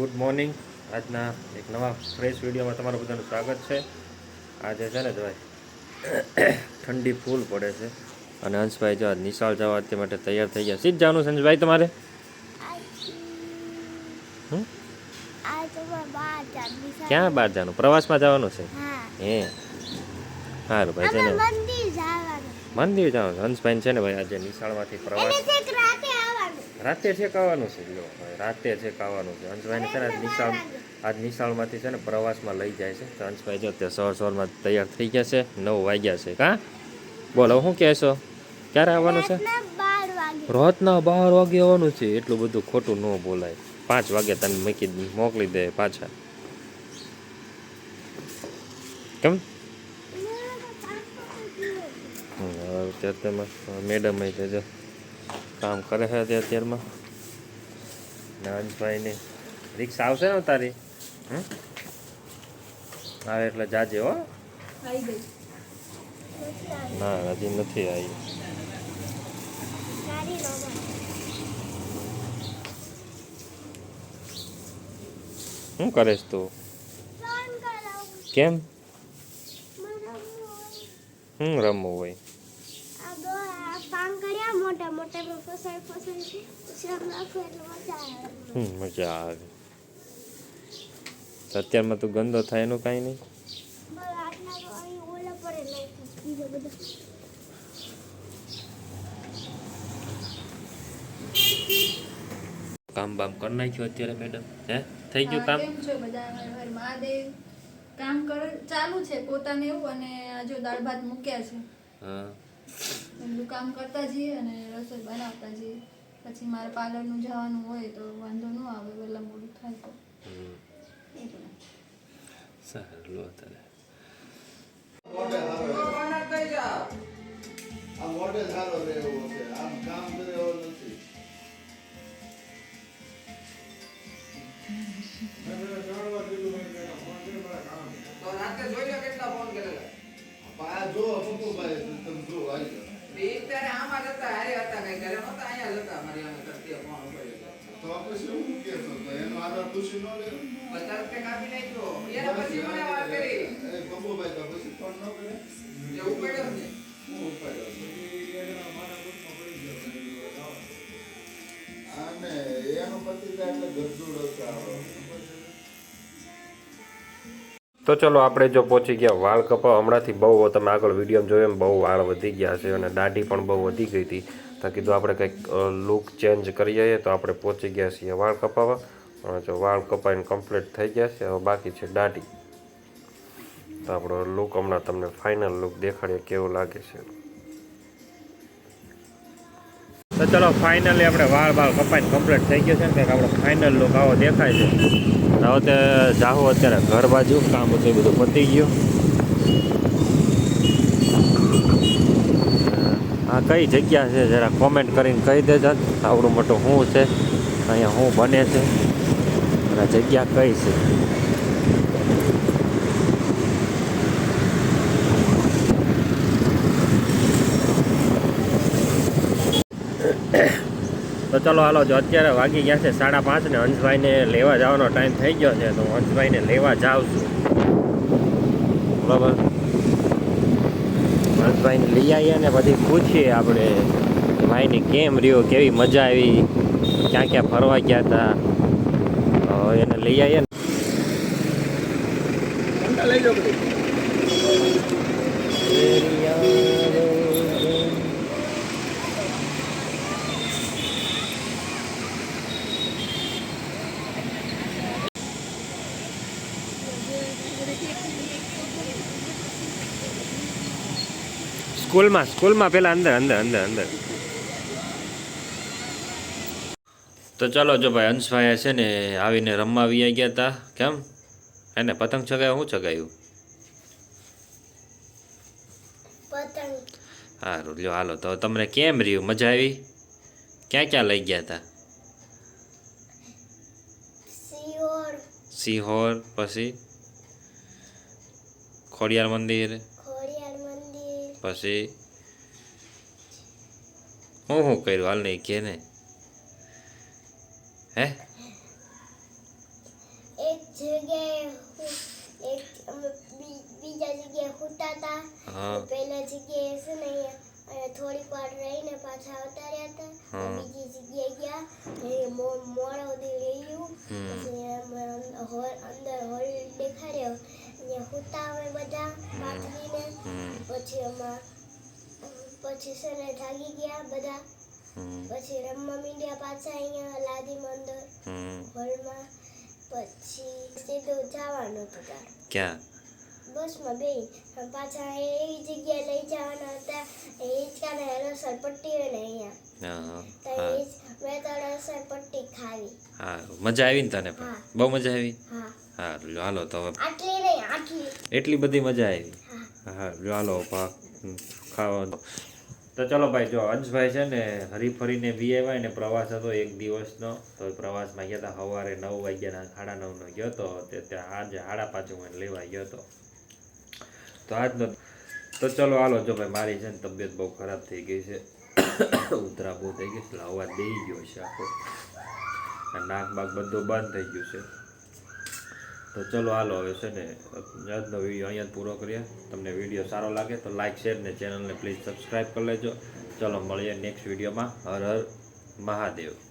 Good morning. આજના એક નવા ફ્રેશ વિડીયોમાં તમારું બધાનું સ્વાગત છે. આજે છે ને ભાઈ ઠંડી ફૂલ પડે છે. અને હંસભાઈ જો નિશાળ જવા તે માટે તૈયાર થઈ ગયા. સીધ જવાનું છે હંસભાઈ તમારે. ક્યાં બહાર જવાનું? પ્રવાસમાં જવાનું છે? હે. સારું ભાઈ છે ને મંદિર જવાનું. હંસભાઈ છે. ને ભાઈ આજે નિશાળમાંથી પ્રવાસ રાતે છેક આવવાનું છે જો રાતે છેક આવવાનું છે. હંસભાઈને છે ને આજ નિશાળ આજ નિશાળમાંથી છે ને પ્રવાસમાં લઈ જાય છે. તો હંસભાઈ જો તે સવાર સવારમાં તૈયાર થઈ ગયા છે. નવ વાગ્યા છે કાં? બોલો શું કહેશો ક્યારે આવવાનું છે? રાતના બાર વાગે. આવવાનું છે. એટલું બધું ખોટું ન બોલાય. પાંચ વાગે તને મૂકી મોકલી દે પાછા. કેમ? મેડમ અહીં જો કામ કરે છે તે અત્યારમાં. ને અંશભાઈને રિક્ષા આવશે ને તારી? આવે એટલે જાજે હો. ના હજી નથી આવી. શું કરેશ તું? કેમ? હમ શું રમવું હોય. મોટા મોટા પર ફસાઈ છે. શેમ નાખો એટલે મજા આવે. હમ, મજા આવે. અત્યારમાં તું ગંદો થાય એનું કાંઈ નહીં? બસ આટલા તો અહીં ઓલા પડે નાખીશ બીજો બધો. કામ બામ કરી નાખ્યું અત્યારે મેડમ હે? થઈ ગયું કામ? કેમ છો બધા? હર મહાદેવ. કામ કર ચાલુ છે પોતાને એવું અને આ જો દાળ ભાત મૂક્યા છે. હા. બધું કામ કરતા જઈએ અને રસોઈ બનાવતા જઈએ. પછી મારે પાર્લરનું જવાનું હોય તો વાંધો ન આવે વહેલા મોડું થાય તો. સારું લો તારે આ મોઢે સારો રહેવો છે આમ કામ કરે નથી તો રાતે જોઈ લો કેટલા ફોન કરેલા. જો તમે જો આવી જાઓ. બે ત્યારે આમાં જ હતા હારે હતા કઈ ઘરે નહોતા અહીંયા હતા મારી અમે કરતી ફોન તો તો એનો આધાર ખુશી ન લે. બધા તે કાપી નાખ્યો. એના પછી મને વાત કરી. એ પપ્પુભાઈ તો પછી ફોન ન કરે. જે ઉપાડ્યો ને હું ઉપાડ્યો છું. અને એનો પતિ એટલે ગરજુડો સારો તો ચલો આપણે જો પહોંચી ગયા વાળ કપાવ હમણાંથી બહુ તમે આગળ વીડિયો જોયો એમ બહુ વાળ વધી ગયા છે અને દાઢી પણ બહુ વધી ગઈ હતી. તો કીધું આપણે કંઈક લુક ચેન્જ કરીએ તો આપણે પહોંચી ગયા છીએ વાળ કપાવવા જો વાળ કપાઈને કમ્પ્લીટ થઈ ગયા છે, હવે બાકી છે દાઢી. તો આપણો લુક હમણાં તમને ફાઇનલ લુક દેખાડીએ કેવું લાગે છે. તો ચલો ફાઇનલી આપણે વાળ વાળ કપાઈને કમ્પ્લીટ થઈ ગયો છે ને, કંઈક આપણો ફાઇનલ લુક આવો દેખાય છે. હવે તે જાહો અત્યારે ઘર બાજુ, કામ હતું બધું પતી ગયું. આ કઈ જગ્યા છે, જરા કોમેન્ટ કરીને કહી દેજો. આવડું મોટું શું છે? અહીંયા શું બને છે? અને જગ્યા કઈ છે? તો ચલો હાલો, જો અત્યારે વાગી ગયા છે સાડા પાંચ ને હંસભાઈને લેવા જવાનો ટાઈમ થઈ ગયો છે, તો હંસભાઈને લેવા જાઉં છું. બરાબર? હંસભાઈને લઈ આવીએ ને પછી પૂછીએ આપણે ભાઈને કેમ રહ્યો, કેવી મજા આવી, ક્યાં ક્યાં ફરવા ગયા હતા એને લઈ આવીએ ને. સ્કૂલમાં સ્કૂલમાં પેલા અંદર અંદર અંદર અંદર. તો ચાલો જો ભાઈ અંશભાઈ છે ને આવીને રમવા આવી ગયા હતા કેમ? એને પતંગ ચગાવ્યો શું ચગાવ્યું? પતંગ. સારું લ્યો હાલો તો તમને કેમ રહ્યું? મજા આવી? ક્યાં ક્યાં લઈ ગયા હતા સિહોર પછી? ખોડિયાર મંદિર? પછી હું શું કર્યું? હાલ નહીં કે ને. હે? જગ્યાએ એક બીજા જગ્યાએ હુતા હતા હા. પહેલા જગ્યાએ છે ને થોડીક વાર રહીને પાછા આવતા રહ્યા હતા. બીજી જગ્યાએ ગયા. એ મોડા રહ્યું. પછી અં- હોલ અંદર હોલ દેખાડ્યો. હુતા અમે બધા પાથરીને પછી અમાર પછી છે ને જાગી ગયા બધા. પછી રમવા મીંડ્યા પાછા અહીંયા લાદી મંદિર હોલમાં પછી સીધું જવાનું હતું તાર ક્યાં? બસમાં બે. પાછા એવી જગ્યાએ લઈ જવાના હતા. એ હિંચકાને રસર પટ્ટી હોય ને અહીંયા. તો મેં તો રસર પટ્ટી ખાવી. હા મજા આવી ને તને. બહુ મજા આવી? હા. હા જો હાલો તો હવે એટલી બધી મજા આવી. હા. જો હાલો પાક ખાવાનું તો ચલો ભાઈ જો અંશભાઈ છે ને હરી ફરીને વી આવ્યા ને પ્રવાસ હતો એક દિવસનો તો પ્રવાસમાં ગયા હતા સવારે નવ વાગ્યાના સાડા નવનો ગયો હતો તે ત્યાં આજે સાડા પાંચ એને લેવા ગયો હતો તો આજનો તો ચલો હાલો જો ભાઈ મારી છે ને તબિયત બહુ ખરાબ થઈ ગઈ છે. ઉતરા બહુ થઈ ગઈ છે એટલે અવાજ દઈ ગયો છે આખો. નાક બાક બધું બંધ થઈ ગયું છે. તો ચલો હાલો, હવે છે ને, આજનો વીડિયો અહીંયા જ પૂરો કરીએ. તમને વીડિયો સારો લાગે તો લાઇક શેર ને ચેનલને પ્લીઝ સબસ્ક્રાઈબ કરી લેજો. ચલો, મળીએ નેક્સ્ટ વિડીયોમાં. હર હર મહાદેવ.